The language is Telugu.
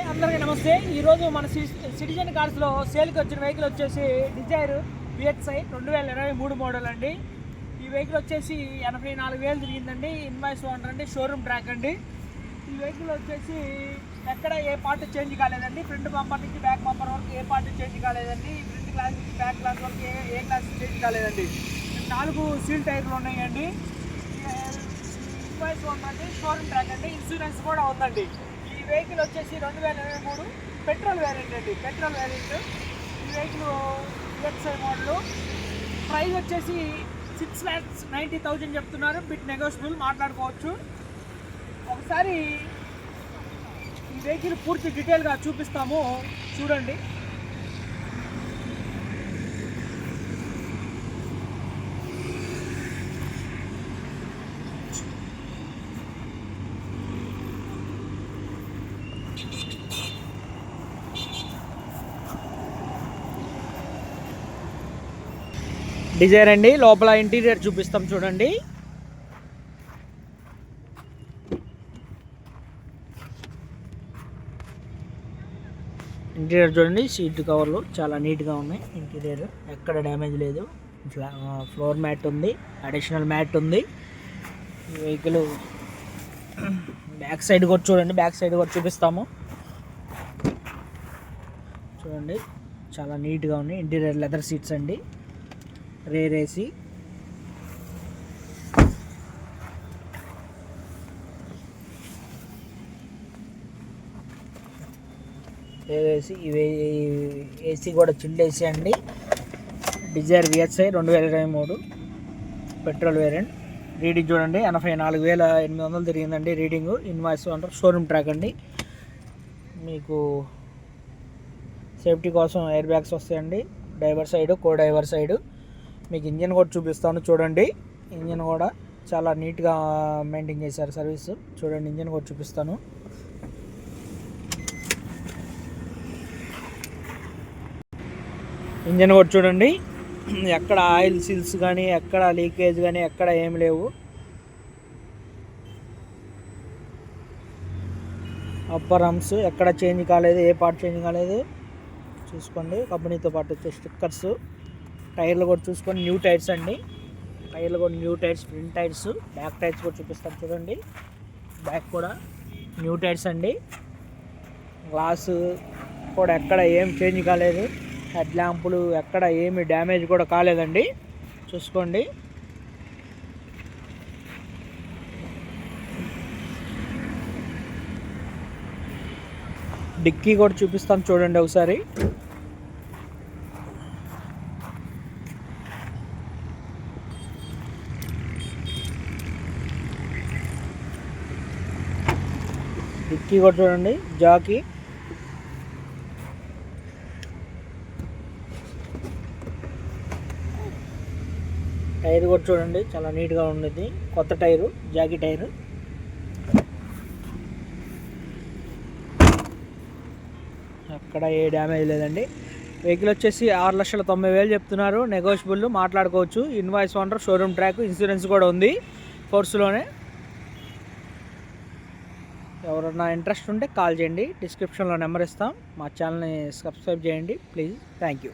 అందరికీ నమస్తే. ఈరోజు మన సి- సిటిజన్ కార్స్లో సేల్కి వచ్చిన వెహికల్ వచ్చేసి డిజైర్ విఎక్స్ఐ రెండు వేల ఇరవై మూడు మోడల్ అండి. ఈ వెహికల్ వచ్చేసి ఎనభై నాలుగు వేలు తిరిగిందండి. ఇన్వాయిస్ ఓనర్ అండి షోరూమ్ ట్రాక్ అండి. ఈ వెహికల్ వచ్చేసి ఎక్కడ ఏ పార్ట్ చేంజ్ కాలేదండి. ఫ్రంట్ బంపర్ నుంచి బ్యాక్ బంపర్ వరకు ఏ పార్ట్ చేంజ్ కాలేదండి. ఫ్రంట్ గ్లాస్ నుంచి బ్యాక్ గ్లాస్ వరకు ఏ ఏ గ్లాస్ చేంజ్ కాలేదండి. నాలుగు సీల్ టైర్లు ఉన్నాయండి. ఇన్వాయిస్ ఉందండి షోరూమ్ ట్రాక్ అండి. ఇన్సూరెన్స్ కూడా ఉందండి. వెహికల్ వచ్చేసి రెండు వేల ఇరవై మూడు. పెట్రోల్ వేరియంట్ అండి. పెట్రోల్ వేరియంట్ ఈ వెహికల్ విఎక్స్ఐ మోడల్ ప్రైస్ వచ్చేసి సిక్స్ ల్యాక్స్ నైంటీ థౌజండ్ చెప్తున్నారు. బిట్ నెగోషియబుల్ మాట్లాడుకోవచ్చు. ఒకసారి ఈ వెహికల్ పూర్తి డీటెయిల్గా చూపిస్తాము. చూడండి. డిజైర్ అండి లోపల ఇంటీరియర్ చూపిస్తాం చూడండి. ఇంటీరియర్ చూడండి సీట్ కవర్లు చాలా నీట్గా ఉన్నాయి ఇంటీరియర్ ఎక్కడ డ్యామేజ్ లేదు. ఫ్లోర్ మ్యాట్ ఉంది అడిషనల్ మ్యాట్ ఉంది. వెహికల్ బ్యాక్ సైడ్ కూడా చూడండి బ్యాక్ సైడ్ కూడా చూపిస్తాము. చూడండి. చాలా నీట్గా ఉన్నాయి. ఇంటీరియర్ లెదర్ సీట్స్ అండి. Rear AC. Rear AC. ఇవి ఏసీ కూడా చిల్డ్ ఏసీ అండి. డిజైర్ విఎస్ఐ రెండు వేల ఇరవై మూడు. Petrol variant. రీడింగ్ చూడండి. ఎనభై నాలుగు వేల ఎనిమిది వందలు తిరిగిందండి రీడింగు. ఇన్వాయిస్ అంటారు షోరూమ్ ట్రాక్ అండి. మీకు సేఫ్టీ కోసం ఎయిర్ బ్యాగ్స్ వస్తాయండి. Driver side co driver side. మీకు ఇంజన్ కూడా చూపిస్తాను. చూడండి. ఇంజన్ కూడా చాలా నీట్గా మెయింటైన్ చేశారు సర్వీస్. చూడండి ఇంజన్ కూడా చూపిస్తాను. ఇంజన్ కూడా చూడండి. ఎక్కడ ఆయిల్ సీల్స్ కానీ ఎక్కడ లీకేజ్ కానీ ఎక్కడ ఏం లేవు. అప్పర్ రమ్స్ ఎక్కడ చేంజ్ కాలేదు ఏ పార్ట్ చేంజ్ కాలేదు. చూసుకోండి. కంపెనీతో పాటు వచ్చే స్టిక్కర్స్ టైర్లు కూడా చూసుకోండి. న్యూ టైర్స్ అండి. టైర్లు కూడా new tyres front tyres back tyres కూడా చూపిస్తాను చూడండి. బ్యాక్ కూడా న్యూ టైర్స్ అండి. గ్లాసు కూడా ఎక్కడ ఏం చేంజ్ కాలేదు. హెడ్ ల్యాంపులు ఎక్కడ ఏమి డ్యామేజ్ కూడా కాలేదండి. చూసుకోండి. డిక్కీ కూడా చూపిస్తాను చూడండి ఒకసారి. డిక్కీ కూడా చూడండి జాకీ. టైర్ కూడా చూడండి చాలా నీట్గా ఉండేది కొత్త టైరు జాకీ టైరు. అక్కడ ఏ డ్యామేజ్ లేదండి. వెహికల్ వచ్చేసి ఆరు లక్షల తొంభై వేలు చెప్తున్నారు. నెగోషియబుల్ మాట్లాడుకోవచ్చు. Invoice owner showroom track insurance కూడా ఉంది. ఫోర్స్లోనే ఎవరన్నా ఇంట్రెస్ట్ ఉంటే కాల్ చేయండి. డిస్క్రిప్షన్లో నెంబర్ ఇస్తాం. మా ఛానల్ని సబ్స్క్రైబ్ చేయండి. ప్లీజ్. Thank you.